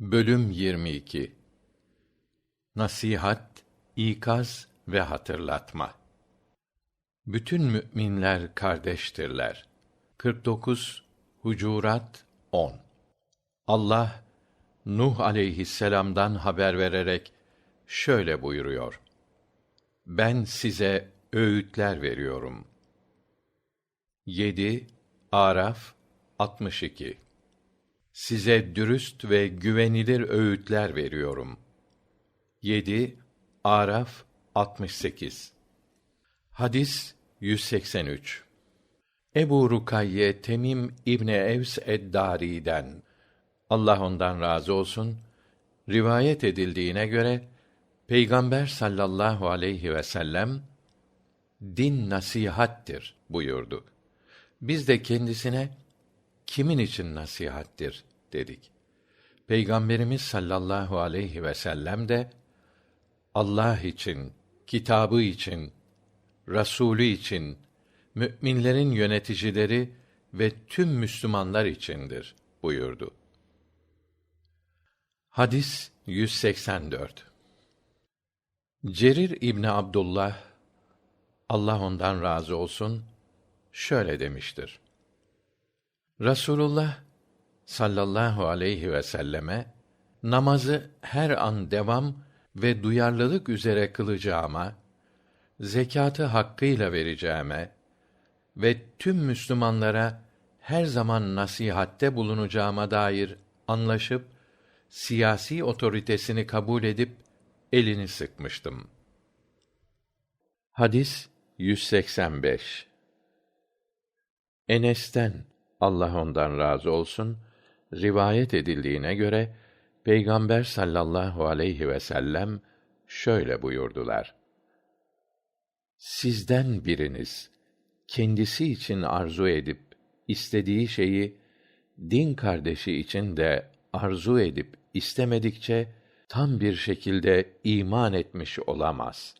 Bölüm 22 Nasihat, ikaz ve hatırlatma. Bütün müminler kardeştirler. 49 Hucurat 10 Allah Nuh aleyhisselam'dan haber vererek şöyle buyuruyor: Ben size öğütler veriyorum. 7 Araf 62 Size dürüst ve güvenilir öğütler veriyorum. 7 Araf 68 Hadis 183 Ebu Rukayye Temim İbni Evs Eddari'den Allah ondan razı olsun rivayet edildiğine göre Peygamber sallallahu aleyhi ve sellem din nasihattir buyurdu. Biz de kendisine kimin için nasihattir dedik. Peygamberimiz sallallahu aleyhi ve sellem de Allah için, kitabı için, Rasulü için, müminlerin yöneticileri ve tüm Müslümanlar içindir buyurdu. Hadis 184 Cerir İbni Abdullah Allah ondan razı olsun şöyle demiştir. Rasulullah sallallahu aleyhi ve selleme namazı her an devam ve duyarlılık üzere kılacağıma, zekatı hakkıyla vereceğime ve tüm Müslümanlara her zaman nasihatte bulunacağıma dair anlaşıp siyasi otoritesini kabul edip elini sıkmıştım. Hadis 185 Enes'ten Allah ondan razı olsun rivayet edildiğine göre Peygamber sallallahu aleyhi ve sellem şöyle buyurdular: Sizden biriniz kendisi için arzu edip istediği şeyi din kardeşi için de arzu edip istemedikçe tam bir şekilde iman etmiş olamaz.